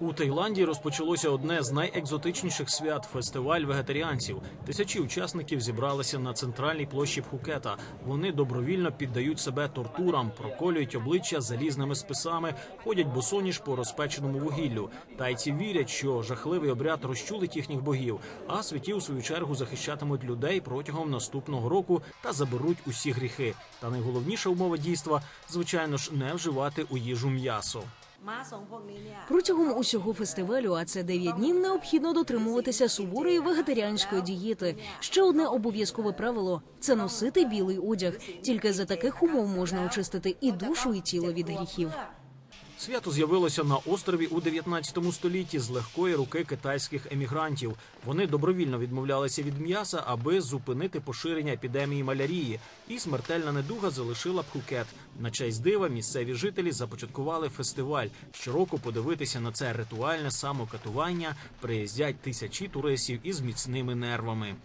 У Таїланді розпочалося одне з найекзотичніших свят фестиваль вегетаріанців. Тисячі учасників зібралися на центральній площі Пхукета. Вони добровільно піддають себе тортурам, проколюють обличчя залізними списами, ходять босоніж по розпеченому вугіллю. Тайці вірять, що жахливий обряд розчулить їхніх богів, а святі у свою чергу захищатимуть людей протягом наступного року та заберуть усі гріхи. Та найголовніша умова дійства, звичайно ж, не вживати у їжу м'ясо. Протягом усього фестивалю, а це 9 днів, необхідно дотримуватися суворої вегетаріанської дієти. Ще одне обов'язкове правило це носити білий одяг. Тільки за таких умов можна очистити і душу, і тіло від гріхів. Свято з'явилося на острові у 19 столітті з легкої руки китайських емігрантів. Вони добровільно відмовлялися від м'яса, аби зупинити поширення епідемії малярії. І смертельна недуга залишила Пхукет. На честь дива місцеві жителі започаткували фестиваль. Щороку подивитися на це ритуальне самокатування приїздять тисячі туристів із міцними нервами.